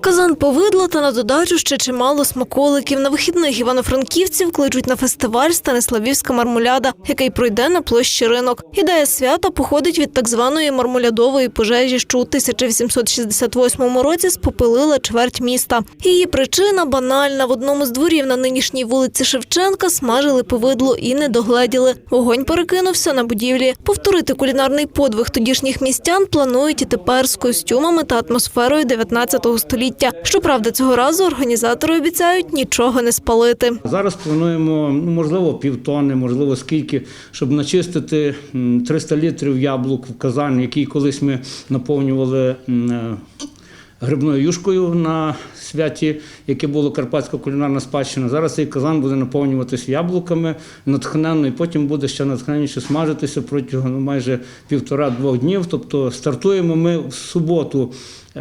Казан повидла та на додачу ще чимало смаколиків. На вихідних івано-франківців кличуть на фестиваль Станиславівська мармуляда, який пройде на площі ринок. Ідея свята походить від так званої мармулядової пожежі, що у 1868 році спопилила чверть міста. Її причина банальна. В одному з дворів на нинішній вулиці Шевченка смажили повидло і не догледіли. Вогонь перекинувся на будівлі. Повторити кулінарний подвиг тодішніх містян планують і тепер з костюмами та атмосферою 19 століття. Щоправда, цього разу організатори обіцяють нічого не спалити. Зараз плануємо, ну, можливо, півтони, можливо, скільки, щоб начистити м, 300 літрів яблук в казан, який колись ми наповнювали е, грибною юшкою на святі, яке було Карпатська кулінарна спадщина. Зараз цей казан буде наповнюватися яблуками натхненно, і потім буде ще натхненніше смажитися протягом ну, майже півтора-двох днів. Тобто стартуємо ми в суботу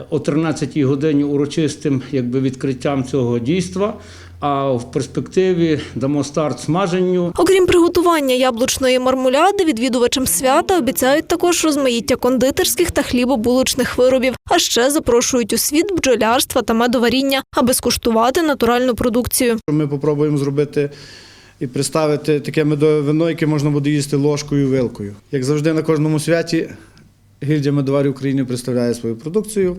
о 13-й годині урочистим якби, відкриттям цього дійства. А в перспективі дамо старт смаженню. Окрім приготування яблучної мармуляди, відвідувачам свята обіцяють також розмаїття кондитерських та хлібобулочних виробів. А ще запрошують у світ бджолярства та медоваріння, аби скуштувати натуральну продукцію. Ми спробуємо зробити і представити таке медове вино, яке можна буде їсти ложкою і вилкою. Як завжди на кожному святі гільдія медоварів України представляє свою продукцію.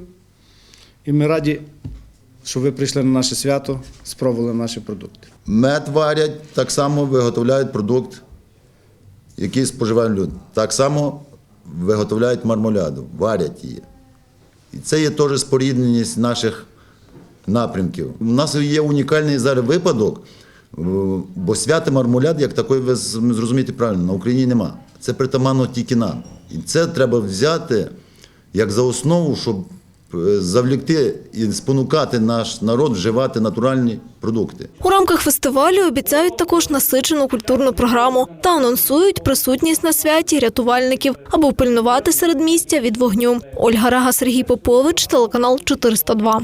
І ми раді, що ви прийшли на наше свято, спробували наші продукти. Мед варять, так само виготовляють продукт, який споживають люди. Так само виготовляють мармоляду, варять її. І це є теж спорідненість наших напрямків. У нас є унікальний зараз випадок, е, бо свята мармоляд, як такої, ви зрозумієте правильно, на Україні нема. Це притаманно тільки нам. І це треба взяти як за основу, щоб завлікти і спонукати наш народ вживати натуральні продукти. У рамках фестивалю обіцяють також насичену культурну програму та анонсують присутність на святі рятувальників, аби пильнувати серед містя від вогню. Ольга Рага, Сергій Попович, телеканал 402.